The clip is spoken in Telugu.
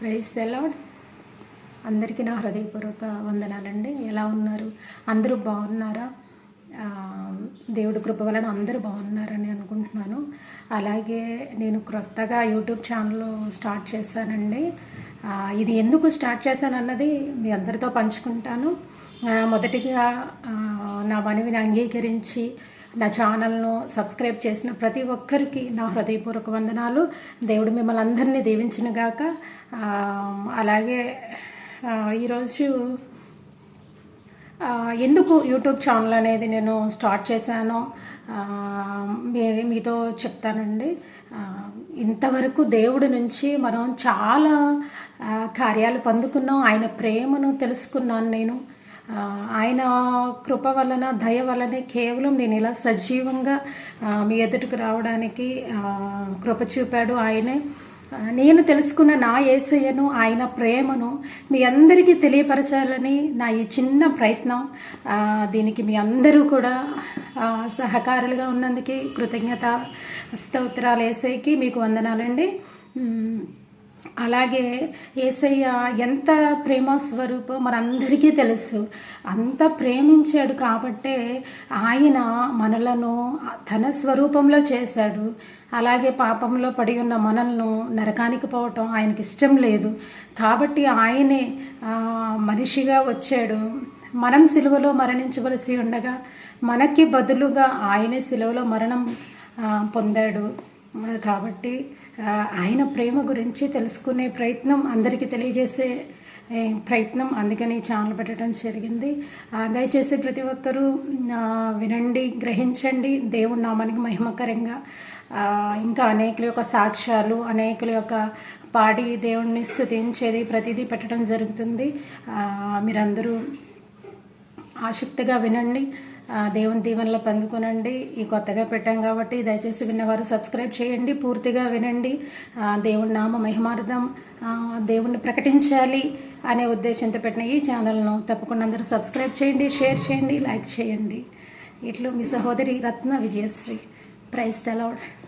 ప్రైజ్ తెలవడ్ అందరికీ నా హృదయపూర్వక వందనాలండి. ఎలా ఉన్నారు? అందరూ బాగున్నారా? దేవుడి కృప వలన అందరూ బాగున్నారని అనుకుంటున్నాను. అలాగే నేను క్రొత్తగా యూట్యూబ్ ఛానల్ స్టార్ట్ చేశానండి. ఇది ఎందుకు స్టార్ట్ చేశానన్నది మీ అందరితో పంచుకుంటాను. మొదటిగా నా మనవిని అంగీకరించి నా ఛానల్ను సబ్స్క్రైబ్ చేసిన ప్రతి ఒక్కరికి నా హృదయపూర్వక వందనాలు. దేవుడు మిమ్మల్ని అందరినీ దీవించిన గాక. అలాగే ఈరోజు ఎందుకు యూట్యూబ్ ఛానల్ అనేది నేను స్టార్ట్ చేశానో మీ మీతో చెప్తానండి. ఇంతవరకు దేవుడి నుంచి మనం చాలా కార్యాలు పొందుకున్నాం. ఆయన ప్రేమను తెలుసుకున్నాను నేను. ఆయన కృప వలన దయ వలనే కేవలం నేను ఇలా సజీవంగా మీ ఎదుటికి రావడానికి కృప చూపాడు. ఆయనే నేను తెలుసుకున్న నా ఏసయ్యను ఆయన ప్రేమను మీ అందరికీ తెలియపరచాలని నా ఈ చిన్న ప్రయత్నం. దీనికి మీ అందరూ కూడా సహకారులుగా ఉన్నందుకు కృతజ్ఞత స్తోత్రాలు ఏసైకి మీకు వందనాలండి. అలాగే ఏసయ్య ఎంత ప్రేమ స్వరూపం మనందరికీ తెలుసు. అంత ప్రేమించాడు కాబట్టే ఆయన మనలను తన స్వరూపంలో చేశాడు. అలాగే పాపంలో పడి ఉన్న మనల్ని నరకానికి పోవటం ఆయనకి ఇష్టం లేదు. కాబట్టి ఆయనే మనిషిగా వచ్చాడు. మనం సిలువలో మరణించవలసి ఉండగా మనకి బదులుగా ఆయనే సిలువలో మరణం పొందాడు. కాబట్టి ఆయన ప్రేమ గురించి తెలుసుకునే ప్రయత్నం అందరికీ తెలియజేసే ప్రయత్నం అందుకని ఛానల్ పెట్టడం జరిగింది. దయచేసి ప్రతి ఒక్కరూ వినండి గ్రహించండి. దేవుడి నామానికి మహిమకరంగా ఇంకా అనేకుల యొక్క సాక్ష్యాలు అనేకుల యొక్క పాడి దేవుణ్ణి స్థుతించేది ప్రతిదీ పెట్టడం జరుగుతుంది. మీరందరూ ఆసక్తిగా వినండి. దేవుని దీవెనలో పొందుకునండి. ఈ కొత్తగా పెట్టాం కాబట్టి దయచేసి విన్నవారు సబ్స్క్రైబ్ చేయండి పూర్తిగా వినండి. దేవుడి దేవుని నామ మహిమార్థం దేవుణ్ణి ప్రకటించాలి అనే ఉద్దేశంతో పెట్టిన ఈ ఛానల్ను తప్పకుండా అందరూ సబ్స్క్రైబ్ చేయండి షేర్ చేయండి లైక్ చేయండి. ఇట్లు మీ సహోదరి రత్న విజయశ్రీ. ప్రైజ్ తెలవడం